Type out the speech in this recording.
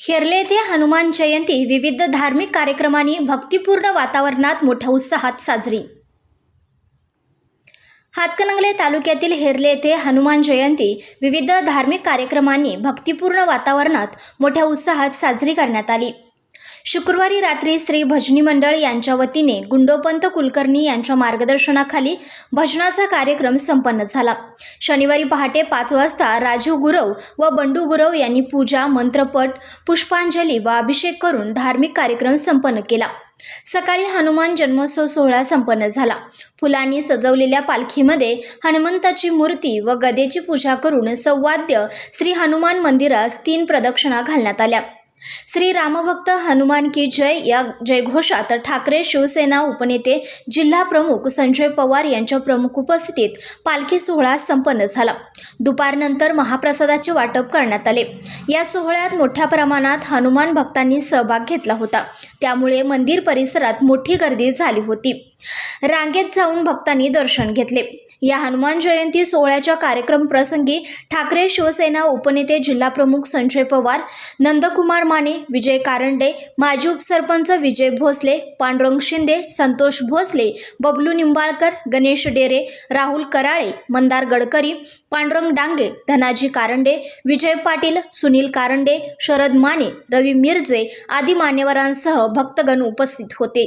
हेरले येथे हनुमान जयंती विविध धार्मिक कार्यक्रमांनी भक्तिपूर्ण वातावरणात मोठ्या उत्साहात साजरी. हातकणंगले तालुक्यातील हेरले येथे हनुमान जयंती विविध धार्मिक कार्यक्रमांनी भक्तिपूर्ण वातावरणात मोठ्या उत्साहात साजरी करण्यात आली. शुक्रवारी रात्री श्री भजनी मंडळ यांच्या वतीने गुंडोपंत कुलकर्णी यांच्या मार्गदर्शनाखाली भजनाचा कार्यक्रम संपन्न झाला. शनिवारी पहाटे पाच वाजता राजू गुरव व बंडू गुरव यांनी पूजा मंत्रपट पुष्पांजली व अभिषेक करून धार्मिक कार्यक्रम संपन्न केला. सकाळी हनुमान जन्मोत्सव सोहळा संपन्न झाला. फुलांनी सजवलेल्या पालखीमध्ये हनुमंताची मूर्ती व गदेची पूजा करून सौवाद्य श्री हनुमान मंदिरास तीन प्रदक्षिणा घालण्यात आल्या. श्री रामभक्त हनुमान की जय या जयघोषात ठाकरे शिवसेना उपनेते जिल्हा प्रमुख संजय पवार यांच्या प्रमुख उपस्थितीत पालखी सोहळा संपन्न झाला. दुपारनंतर महाप्रसादाचे वाटप करण्यात आले. या सोहळ्यात मोठ्या प्रमाणात हनुमान भक्तांनी सहभाग घेतला होता. त्यामुळे मंदिर परिसरात मोठी गर्दी झाली होती. रांगेत जाऊन भक्तांनी दर्शन घेतले. या हनुमान जयंती सोहळ्याच्या कार्यक्रम प्रसंगी ठाकरे शिवसेना उपनेते जिल्हाप्रमुख संजय पवार नंदकुमार माने विजय कारंडे माजी उपसरपंच विजय भोसले पांडुरंग शिंदे संतोष भोसले बबलू निंबाळकर गणेश डेरे राहुल कराळे मंदार गडकरी पांडुरंग डांगे धनाजी कारंडे विजय पाटील सुनील कारंडे शरद माने रवी मिरजे आदी मान्यवरांसह भक्तगण उपस्थित होते.